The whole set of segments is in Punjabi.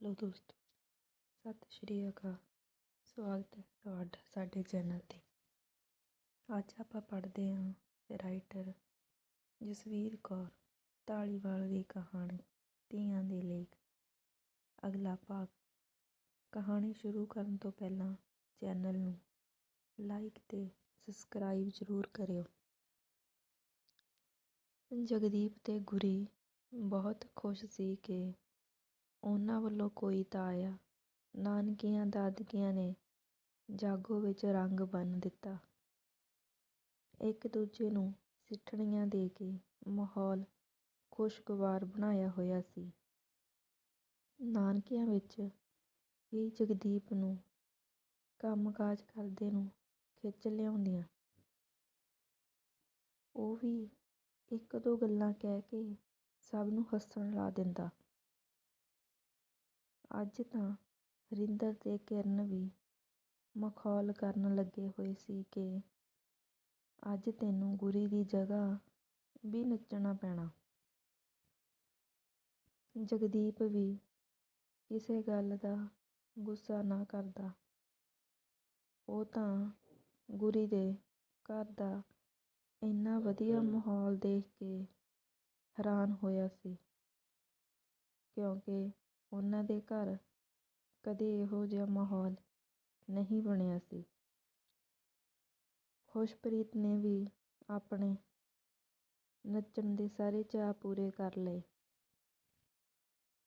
ਹੈਲੋ ਦੋਸਤੋ, ਸਤਿ ਸ਼੍ਰੀ ਅਕਾਲ। ਸਵਾਗਤ ਹੈ ਤੁਹਾਡਾ ਸਾਡੇ ਚੈਨਲ ਤੇ। ਅੱਜ ਆਪਾਂ ਪੜ੍ਹਦੇ ਹਾਂ ਰਾਈਟਰ ਜਸਵੀਰ ਕੌਰ ਢਾਲੀਵਾਲ ਦੀ ਕਹਾਣੀ, ਧੀਆਂ ਦੇ ਲੇਖ। ਅਗਲਾ ਭਾਗ। ਕਹਾਣੀ ਸ਼ੁਰੂ ਕਰਨ ਤੋਂ ਪਹਿਲਾਂ ਚੈਨਲ ਨੂੰ ਲਾਈਕ ਤੇ ਸਬਸਕ੍ਰਾਈਬ ਜ਼ਰੂਰ ਕਰਿਓ। ਜਗਦੀਪ ਤੇ ਗੁਰੀ ਬਹੁਤ ਖੁਸ਼ ਸੀ ਕਿ ਉਹਨਾਂ ਵੱਲੋਂ ਕੋਈ ਤਾਂ ਆਇਆ ਨਾਨਕੀਆਂ ਦਾਦਕੀਆਂ ਨੇ ਜਾਗੋ ਵਿੱਚ ਰੰਗ ਬੰਨ ਦਿੱਤਾ। ਇੱਕ ਦੂਜੇ ਨੂੰ ਸਿੱਠਣੀਆਂ ਦੇ ਕੇ ਮਾਹੌਲ ਖੁਸ਼ਗਵਾਰ ਬਣਾਇਆ ਹੋਇਆ ਸੀ। ਨਾਨਕਿਆਂ ਵਿੱਚ ਹੀ ਜਗਦੀਪ ਨੂੰ ਕੰਮਕਾਜ ਕਰਦੇ ਨੂੰ ਖਿੱਚ ਲਿਆਉਂਦੀਆਂ। ਉਹ ਵੀ ਇੱਕ ਦੋ ਗੱਲਾਂ ਕਹਿ ਕੇ ਸਭ ਨੂੰ ਹੱਸਣ ਲਾ ਦਿੰਦਾ। ਅੱਜ ਤਾਂ ਹਰਿੰਦਰ ਤੇ ਕਿਰਨ ਵੀ ਮਖੌਲ ਕਰਨ ਲੱਗੇ ਹੋਏ ਸੀ ਕਿ ਅੱਜ ਤੈਨੂੰ ਗੁਰੀ ਦੀ ਜਗ੍ਹਾ ਵੀ ਨੱਚਣਾ ਪੈਣਾ। ਜਗਦੀਪ ਵੀ ਕਿਸੇ ਗੱਲ ਦਾ ਗੁੱਸਾ ਨਾ ਕਰਦਾ। ਉਹ ਤਾਂ ਗੁਰੀ ਦੇ ਘਰ ਦਾ ਇੰਨਾ ਵਧੀਆ ਮਾਹੌਲ ਦੇਖ ਕੇ ਹੈਰਾਨ ਹੋਇਆ ਸੀ, ਕਿਉਂਕਿ ਉਹਨਾਂ ਦੇ ਘਰ ਕਦੇ ਇਹੋ ਜਿਹਾ ਮਾਹੌਲ ਨਹੀਂ ਬਣਿਆ ਸੀ। ਖੁਸ਼ਪ੍ਰੀਤ ਨੇ ਵੀ ਆਪਣੇ ਨੱਚਣ ਦੇ ਸਾਰੇ ਚਾਅ ਪੂਰੇ ਕਰ ਲਏ।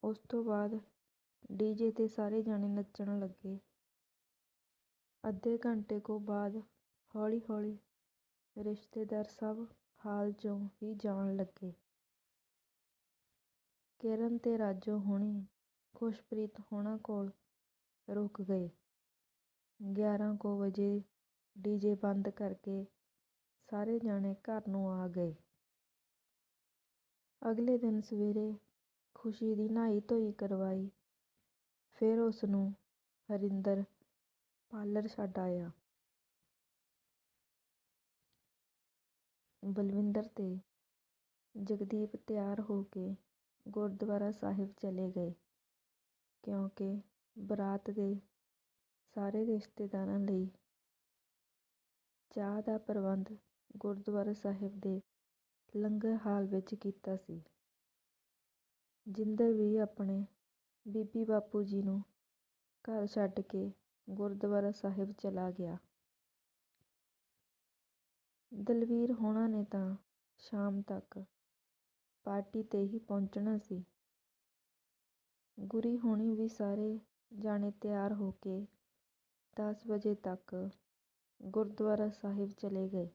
ਉਸ ਤੋਂ ਬਾਅਦ ਡੀਜੇ ਤੇ ਸਾਰੇ ਜਾਣੇ ਨੱਚਣ ਲੱਗੇ। ਅੱਧੇ ਘੰਟੇ ਕੋ ਬਾਅਦ ਹੌਲੀ ਹੌਲੀ ਰਿਸ਼ਤੇਦਾਰ ਸਭ ਹਾਲ ਚੋਂ ਹੀ ਜਾਣ ਲੱਗੇ। ਕਿਰਨ ਤੇ ਰਾਜੋ ਹੁਣੀ ਖੁਸ਼ਪ੍ਰੀਤ ਹੋਣਾ ਕੋਲ ਰੁਕ ਗਏ। ਗਿਆਰਾਂ ਕੁ ਵਜੇ ਡੀਜੇ ਬੰਦ ਕਰਕੇ ਸਾਰੇ ਜਾਣੇ ਘਰ ਨੂੰ ਆ ਗਏ। ਅਗਲੇ ਦਿਨ ਸਵੇਰੇ ਖੁਸ਼ੀ ਦੀ ਨਹਾਈ ਧੋਈ ਕਰਵਾਈ। ਫਿਰ ਉਸ ਨੂੰ ਹਰਿੰਦਰ ਪਾਰਲਰ ਛੱਡ ਆਇਆ। ਬਲਵਿੰਦਰ ਤੇ ਜਗਦੀਪ ਤਿਆਰ ਹੋ ਕੇ ਗੁਰਦੁਆਰਾ ਸਾਹਿਬ ਚਲੇ ਗਏ। ਕਿਉਂਕਿ ਬਰਾਤ ਦੇ ਸਾਰੇ ਰਿਸ਼ਤੇਦਾਰਾਂ ਲਈ ਚਾਹ ਦਾ ਪ੍ਰਬੰਧ ਗੁਰਦੁਆਰਾ ਸਾਹਿਬ ਦੇ ਲੰਗਰ ਹਾਲ ਵਿੱਚ ਕੀਤਾ ਸੀ। ਜਿੰਦਰ ਵੀ ਆਪਣੇ ਬੀਬੀ ਬਾਪੂ ਜੀ ਨੂੰ ਘਰ ਛੱਡ ਕੇ ਗੁਰਦੁਆਰਾ ਸਾਹਿਬ ਚਲਾ ਗਿਆ। ਦਲਵੀਰ ਹੋਣਾ ਨੇ ਤਾਂ ਸ਼ਾਮ ਤੱਕ ਪਾਰਟੀ ਤੇ ਹੀ ਪਹੁੰਚਣਾ ਸੀ। ਗੁਰੀ ਹੋਣੀ ਵੀ ਸਾਰੇ ਜਾਣੇ ਤਿਆਰ ਹੋ ਕੇ ਦਸ ਵਜੇ ਤੱਕ ਗੁਰਦੁਆਰਾ ਸਾਹਿਬ ਚਲੇ ਗਏ।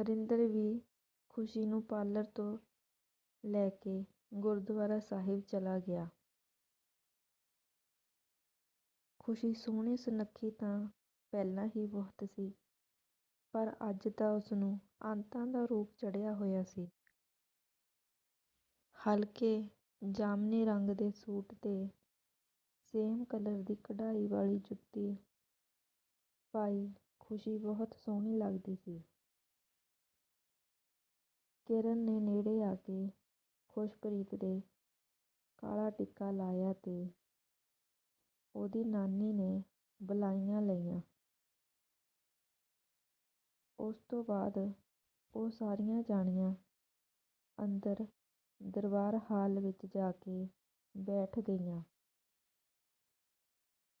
ਹਰਿੰਦਰ ਵੀ ਖੁਸ਼ੀ ਨੂੰ ਪਾਰਲਰ ਤੋਂ ਲੈ ਕੇ ਗੁਰਦੁਆਰਾ ਸਾਹਿਬ ਚਲਾ ਗਿਆ। ਖੁਸ਼ੀ ਸੋਹਣੀ ਸੁਨੱਖੀ ਤਾਂ ਪਹਿਲਾਂ ਹੀ ਬਹੁਤ ਸੀ, ਪਰ ਅੱਜ ਤਾਂ ਉਸ ਨੂੰ ਅੰਤਾਂ ਦਾ ਰੂਪ ਚੜਿਆ ਹੋਇਆ ਸੀ। ਹਲਕੇ ਜਾਮਨੀ ਰੰਗ ਦੇ ਸੂਟ ਤੇ ਸੇਮ ਕਲਰ ਦੀ ਕਢਾਈ ਵਾਲੀ ਜੁੱਤੀ ਪਾਈ, ਖੁਸ਼ੀ ਬਹੁਤ ਸੋਹਣੀ ਲੱਗਦੀ ਸੀ। ਕਿਰਨ ਨੇ ਨੇੜੇ ਆ ਕੇ ਖੁਸ਼ਪ੍ਰੀਤ ਦੇ ਕਾਲਾ ਟਿੱਕਾ ਲਾਇਆ ਤੇ ਉਹਦੀ ਨਾਨੀ ਨੇ ਬੁਲਾਈਆਂ ਲਈਆਂ। ਉਸ ਤੋਂ ਬਾਅਦ ਉਹ ਸਾਰੀਆਂ ਜਾਣੀਆਂ ਅੰਦਰ ਦਰਬਾਰ ਹਾਲ ਵਿੱਚ ਜਾ ਕੇ ਬੈਠ ਗਈਆਂ।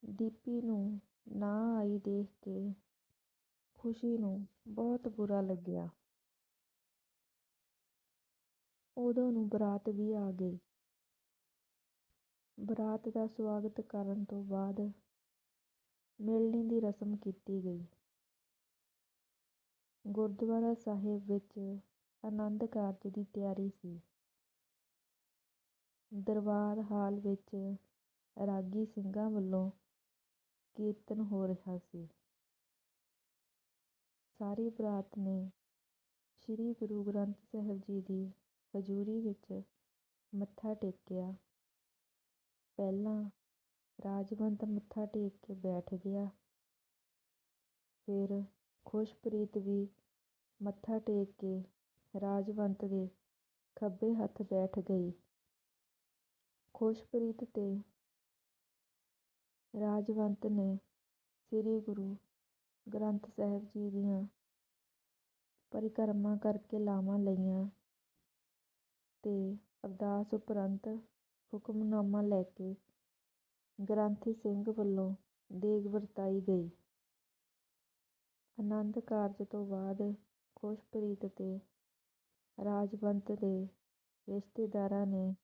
ਦੀਪੀ ਨੂੰ ਨਾ ਆਈ ਦੇਖ ਕੇ ਖੁਸ਼ੀ ਨੂੰ ਬਹੁਤ ਬੁਰਾ ਲੱਗਿਆ। ਉਦੋਂ ਨੂੰ ਬਰਾਤ ਵੀ ਆ ਗਈ। ਬਰਾਤ ਦਾ ਸਵਾਗਤ ਕਰਨ ਤੋਂ ਬਾਅਦ ਮਿਲਣੀ ਦੀ ਰਸਮ ਕੀਤੀ ਗਈ। ਗੁਰਦੁਆਰਾ ਸਾਹਿਬ ਵਿੱਚ ਆਨੰਦ ਕਾਰਜ ਦੀ ਤਿਆਰੀ ਸੀ। ਦਰਬਾਰ ਹਾਲ ਵਿੱਚ ਰਾਗੀ ਸਿੰਘਾਂ ਵੱਲੋਂ ਕੀਰਤਨ ਹੋ ਰਿਹਾ ਸੀ। ਸਾਰੀ ਬਰਾਤ ਨੇ ਸ੍ਰੀ ਗੁਰੂ ਗ੍ਰੰਥ ਸਾਹਿਬ ਜੀ ਦੀ ਹਜ਼ੂਰੀ ਵਿੱਚ ਮੱਥਾ ਟੇਕਿਆ। ਪਹਿਲਾਂ ਰਾਜਵੰਤ ਮੱਥਾ ਟੇਕ ਕੇ ਬੈਠ ਗਿਆ। ਫਿਰ ਖੁਸ਼ਪ੍ਰੀਤ ਵੀ ਮੱਥਾ ਟੇਕ ਕੇ ਰਾਜਵੰਤ ਦੇ ਖੱਬੇ ਹੱਥ ਬੈਠ ਗਈ। ਖੁਸ਼ਪ੍ਰੀਤ ਤੇ ਰਾਜਵੰਤ ਨੇ ਸ੍ਰੀ ਗੁਰੂ ਗ੍ਰੰਥ ਸਾਹਿਬ ਜੀ ਦੀਆਂ ਪਰਿਕਰਮਾ ਕਰਕੇ ਲਾਵਾਂ ਲਈਆਂ ਤੇ ਅਰਦਾਸ ਉਪਰੰਤ ਹੁਕਮਨਾਮਾ ਲੈ ਕੇ ਗ੍ਰੰਥੀ ਸਿੰਘ ਵੱਲੋਂ ਦੇਗ ਵਰਤਾਈ ਗਈ। ਆਨੰਦ ਕਾਰਜ ਤੋਂ ਬਾਅਦ ਖੁਸ਼ਪ੍ਰੀਤ ਤੇ ਰਾਜਵੰਤ ਦੇ ਰਿਸ਼ਤੇਦਾਰਾਂ ਨੇ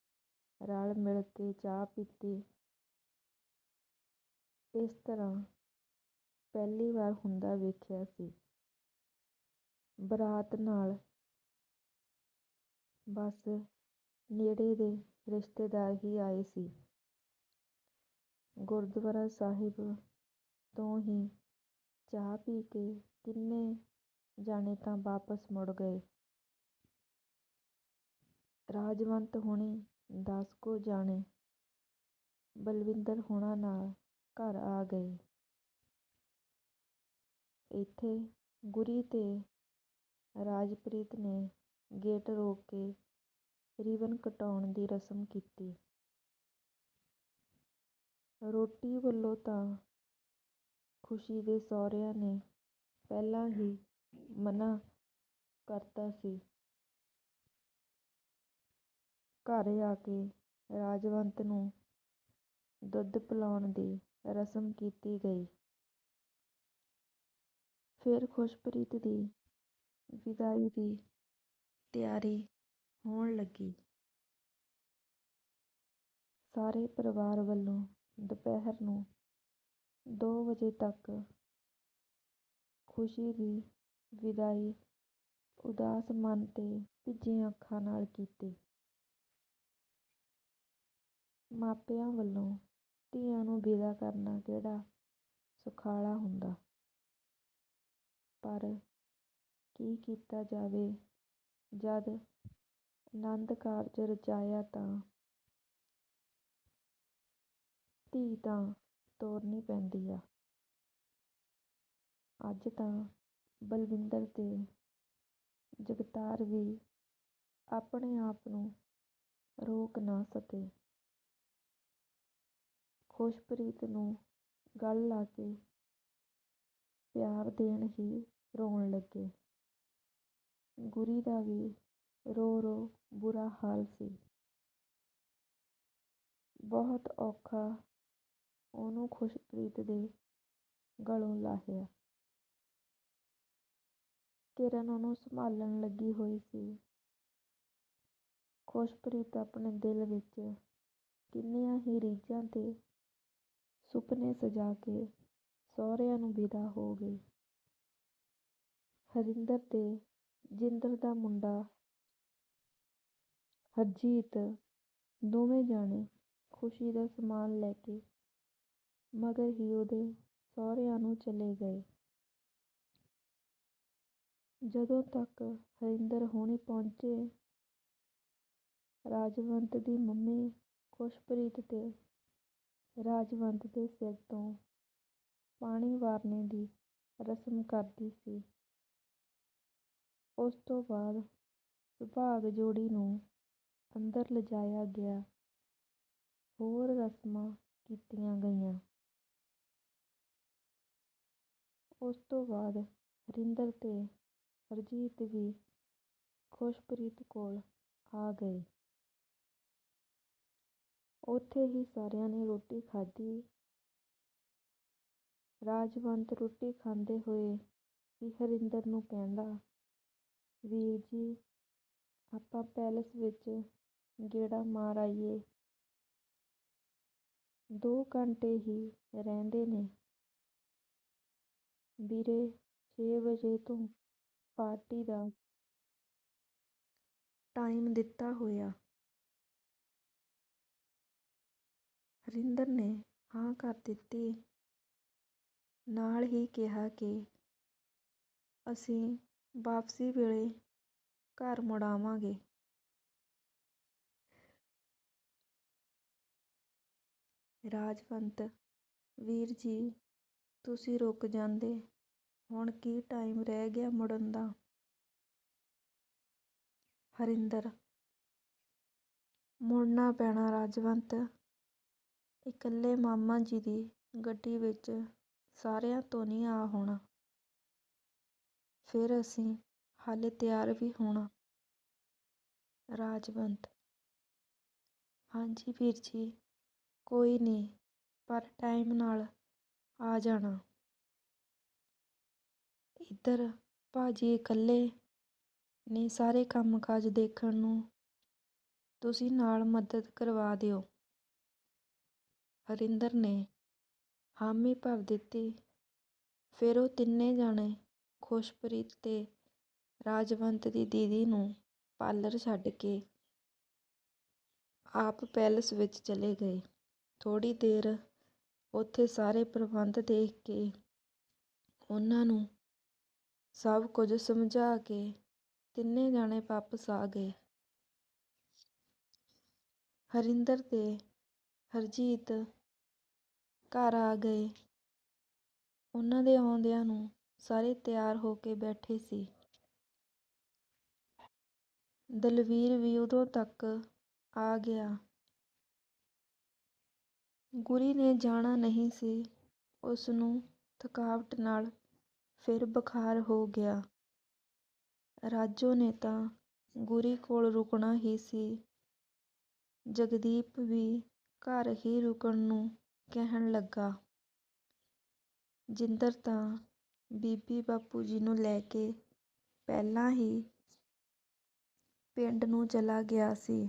ਰਲ ਮਿਲ ਕੇ ਚਾਹ ਪੀਤੀ। ਇਸ ਤਰ੍ਹਾਂ ਪਹਿਲੀ ਵਾਰ ਹੁੰਦਾ ਵੇਖਿਆ ਸੀ। ਬਰਾਤ ਨਾਲ ਬਸ ਨੇੜੇ ਦੇ ਰਿਸ਼ਤੇਦਾਰ ਹੀ ਆਏ ਸੀ। ਗੁਰਦੁਆਰਾ ਸਾਹਿਬ ਤੋਂ ਹੀ ਚਾਹ ਪੀ ਕੇ ਕਿੰਨੇ ਜਾਣੇ ਤਾਂ ਵਾਪਸ ਮੁੜ ਗਏ। ਰਾਜਵੰਤ ਹੁਣੀ ਦਸ ਕੁ ਜਾਣੇ ਬਲਵਿੰਦਰ ਹੋਣਾ ਨਾਲ ਘਰ ਆ ਗਏ। ਇੱਥੇ ਗੁਰੀ ਤੇ ਰਾਜਪ੍ਰੀਤ ਨੇ ਗੇਟ ਰੋਕ ਕੇ ਰਿਬਨ ਕਟਾਉਣ ਦੀ ਰਸਮ ਕੀਤੀ। ਰੋਟੀ ਵੱਲੋਂ ਤਾਂ ਖੁਸ਼ੀ ਦੇ ਸਹੁਰਿਆਂ ਨੇ ਪਹਿਲਾਂ ਹੀ ਮਨ੍ਹਾਂ ਕਰਤਾ ਸੀ। ਘਰ ਆ ਕੇ ਰਾਜਵੰਤ ਨੂੰ ਦੁੱਧ ਪਿਲਾਉਣ ਦੀ ਰਸਮ ਕੀਤੀ ਗਈ। ਫਿਰ ਖੁਸ਼ਪ੍ਰੀਤ ਦੀ ਵਿਦਾਈ ਦੀ ਤਿਆਰੀ ਹੋਣ ਲੱਗੀ। ਸਾਰੇ ਪਰਿਵਾਰ ਵੱਲੋਂ ਦੁਪਹਿਰ ਨੂੰ ਦੋ ਵਜੇ ਤੱਕ ਖੁਸ਼ੀ ਦੀ ਵਿਦਾਈ ਉਦਾਸ ਮਨ ਤੇ ਭਿੱਜੀਆਂ ਅੱਖਾਂ ਨਾਲ ਕੀਤੀ। ਮਾਪਿਆਂ ਵੱਲੋਂ ਧੀਆਂ ਨੂੰ ਵਿਦਾ ਕਰਨਾ ਕਿਹੜਾ ਸੁਖਾਲਾ ਹੁੰਦਾ। ਪਰ ਕੀ ਕੀਤਾ ਜਾਵੇ ਜਦ ਆਨੰਦ ਕਾਰਜ ਰਚਾਇਆ ਤਾਂ ਧੀ ਤਾਂ ਤੋਰਨੀ ਪੈਂਦੀ ਆ। ਅੱਜ ਤਾਂ ਬਲਵਿੰਦਰ ਤੇ ਜਗਤਾਰ ਵੀ ਆਪਣੇ ਆਪ ਨੂੰ ਰੋਕ ਨਾ ਸਕੇ। ਖੁਸ਼ਪ੍ਰੀਤ ਨੂੰ ਗਲ ਲਾ ਕੇ ਪਿਆਰ ਦੇਣ ਹੀ ਰੋਣ ਲੱਗੇ। ਗੁਰੀ ਦਾ ਵੀ ਰੋ ਰੋ ਬੁਰਾ ਹਾਲ ਸੀ। ਬਹੁਤ ਔਖਾ ਉਹਨੂੰ ਖੁਸ਼ਪ੍ਰੀਤ ਦੇ ਗਲੋਂ ਲਾਹਿਆ। ਕਿਰਨ ਉਹਨੂੰ ਸੰਭਾਲਣ ਲੱਗੀ ਹੋਈ ਸੀ। ਖੁਸ਼ਪ੍ਰੀਤ ਆਪਣੇ ਦਿਲ ਵਿੱਚ ਕਿੰਨੀਆਂ ਹੀ ਰੀਝਾਂ ਤੇ ਸੁਪਨੇ ਸਜਾ ਕੇ ਸਹੁਰਿਆਂ ਨੂੰ ਵਿਦਾ ਹੋ ਗਈ। ਹਰਿੰਦਰ ਤੇ ਜਿੰਦਰ ਦਾ ਮੁੰਡਾ ਹਰਜੀਤ ਦੋਵੇਂ ਜਾਣੇ ਖੁਸ਼ੀ ਦਾ ਸਮਾਨ ਲੈ ਕੇ ਮਗਰ ਹੀ ਉਹਦੇ ਸਹੁਰਿਆਂ ਨੂੰ ਚਲੇ ਗਏ। ਜਦੋਂ ਤੱਕ ਹਰਿੰਦਰ ਹੁਣੀ ਪਹੁੰਚੇ, ਰਾਜਵੰਤ ਦੀ ਮੰਮੀ ਖੁਸ਼ਪ੍ਰੀਤ ਤੇ ਰਾਜਵੰਤ ਦੇ ਸਿਰ ਤੋਂ ਪਾਣੀ ਵਾਰਨੇ ਦੀ ਰਸਮ ਕਰਦੀ ਸੀ। ਉਸ ਤੋਂ ਬਾਅਦ ਸੁਹਾਗ ਜੋੜੀ ਨੂੰ ਅੰਦਰ ਲਿਜਾਇਆ ਗਿਆ ਹੋਰ ਰਸਮਾਂ ਕੀਤੀਆਂ ਗਈਆਂ। ਉਸ ਤੋਂ ਬਾਅਦ ਹਰਿੰਦਰ ਤੇ ਹਰਜੀਤ ਵੀ ਖੁਸ਼ਪ੍ਰੀਤ ਕੋਲ ਆ ਗਏ। ਉੱਥੇ ਹੀ ਸਾਰਿਆਂ ਨੇ ਰੋਟੀ ਖਾਧੀ। ਰਾਜਵੰਤ ਰੋਟੀ ਖਾਂਦੇ ਹੋਏ ਹੀ ਹਰਿੰਦਰ ਨੂੰ ਕਹਿੰਦਾ, ਵੀਰ ਜੀ, ਆਪਾਂ ਪੈਲਸ ਵਿੱਚ ਗੇੜਾ ਮਾਰ ਆਈਏ। ਦੋ ਘੰਟੇ ਹੀ ਰਹਿੰਦੇ ਨੇ। ਵੀਰੇ, ਛੇ ਵਜੇ ਤੋਂ ਪਾਰਟੀ ਦਾ ਟਾਈਮ ਦਿੱਤਾ ਹੋਇਆ। ਹਰਿੰਦਰ ਨੇ ਹਾਂ ਕਰ ਦਿੱਤੀ। ਨਾਲ ਹੀ ਕਿਹਾ ਕਿ ਅਸੀਂ ਵਾਪਸੀ ਵੇਲੇ ਘਰ ਮੁੜ ਆਵਾਂਗੇ। ਰਾਜਵੰਤ, ਵੀਰ ਜੀ, ਤੁਸੀਂ ਰੁਕ ਜਾਂਦੇ ਹੁਣ ਕੀ ਟਾਈਮ ਰਹਿ ਗਿਆ ਮੁੜਨ ਦਾ। ਹਰਿੰਦਰ, ਮੁੜਨਾ ਪੈਣਾ ਰਾਜਵੰਤ ਇਕੱਲੇ ਮਾਮਾ ਜੀ ਦੀ ਗੱਡੀ ਵਿੱਚ ਸਾਰਿਆਂ ਤੋਂ ਨਹੀਂ ਆ ਹੋਣਾ। ਫਿਰ ਅਸੀਂ ਹਾਲੇ ਤਿਆਰ ਵੀ ਹੋਣਾ। ਰਾਜਵੰਤ, ਹਾਂਜੀ ਵੀਰ ਜੀ, ਕੋਈ ਨਹੀਂ, ਪਰ ਟਾਈਮ ਨਾਲ ਆ ਜਾਣਾ। ਇੱਧਰ ਭਾਜੀ ਇਕੱਲੇ ਨੇ ਸਾਰੇ ਕੰਮਕਾਜ ਦੇਖਣ ਨੂੰ ਤੁਸੀਂ ਨਾਲ ਮਦਦ ਕਰਵਾ ਦਿਓ। ਹਰਿੰਦਰ ਨੇ ਹਾਮੀ ਭਰ ਦਿੱਤੀ। ਫਿਰ ਉਹ ਤਿੰਨੇ ਜਾਣੇ ਖੁਸ਼ਪ੍ਰੀਤ ਤੇ ਰਾਜਵੰਤ ਦੀ ਦੀਦੀ ਨੂੰ ਪਾਰਲਰ ਛੱਡ ਕੇ ਆਪ ਪੈਲਸ ਵਿੱਚ ਚਲੇ ਗਏ। ਥੋੜੀ ਦੇਰ ਉੱਥੇ ਸਾਰੇ ਪ੍ਰਬੰਧ ਦੇਖ ਕੇ ਉਹਨਾਂ ਨੂੰ ਸਭ ਕੁਝ ਸਮਝਾ ਕੇ ਤਿੰਨੇ ਜਾਣੇ ਵਾਪਸ ਆ ਗਏ। ਹਰਿੰਦਰ ਤੇ ਹਰਜੀਤ ਘਰ ਆ ਗਏ। ਉਹਨਾਂ ਦੇ ਆਉਂਦਿਆਂ ਨੂੰ ਸਾਰੇ ਤਿਆਰ ਹੋ ਕੇ ਬੈਠੇ ਸੀ। ਦਲਵੀਰ ਵੀ ਉਦੋਂ ਤੱਕ ਆ ਗਿਆ। ਗੁਰੀ ਨੇ ਜਾਣਾ ਨਹੀਂ ਸੀ। ਉਸ ਨੂੰ ਥਕਾਵਟ ਨਾਲ ਫਿਰ ਬੁਖਾਰ ਹੋ ਗਿਆ। ਰਾਜੋ ਨੇ ਤਾਂ ਗੁਰੀ ਕੋਲ ਰੁਕਣਾ ਹੀ ਸੀ। ਜਗਦੀਪ ਵੀ ਘਰ ਹੀ ਰੁਕਣ ਨੂੰ ਕਹਿਣ ਲੱਗਾ, ਜਿੰਦਰ ਤਾਂ ਬੀਬੀ ਬਾਪੂ ਜੀ ਨੂੰ ਲੈ ਕੇ ਪਹਿਲਾਂ ਹੀ ਪਿੰਡ ਨੂੰ ਚਲਾ ਗਿਆ ਸੀ।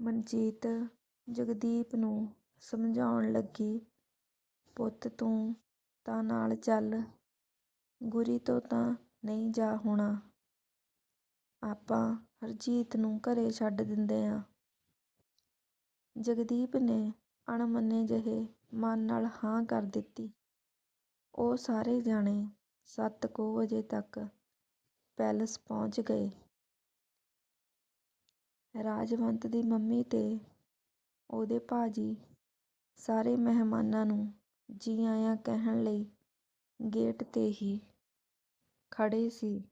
ਮਨਜੀਤ ਜਗਦੀਪ ਨੂੰ ਸਮਝਾਉਣ ਲੱਗੀ, ਪੁੱਤ ਤੂੰ ਤਾਂ ਨਾਲ ਚੱਲ, ਗੁਰੀ ਤੋਂ ਤਾਂ ਨਹੀਂ ਜਾ ਹੋਣਾ। ਆਪਾਂ ਹਰਜੀਤ ਨੂੰ ਘਰੇ ਛੱਡ ਦਿੰਦੇ ਆਂ। ਜਗਦੀਪ ਨੇ ਅਣਮੰਨੇ ਜਿਹੇ ਮਨ ਨਾਲ ਹਾਂ ਕਰ ਦਿੱਤੀ। ਉਹ ਸਾਰੇ ਜਾਣੇ ਸੱਤ ਕੁ ਵਜੇ ਤੱਕ ਪੈਲਸ ਪਹੁੰਚ ਗਏ। ਰਾਜਵੰਤ ਦੀ ਮੰਮੀ ਤੇ ਉਹਦੇ ਭਾਜੀ ਸਾਰੇ ਮਹਿਮਾਨਾਂ ਨੂੰ ਜੀ ਆਇਆਂ ਕਹਿਣ ਲਈ ਗੇਟ ਤੇ ਹੀ ਖੜੇ ਸੀ।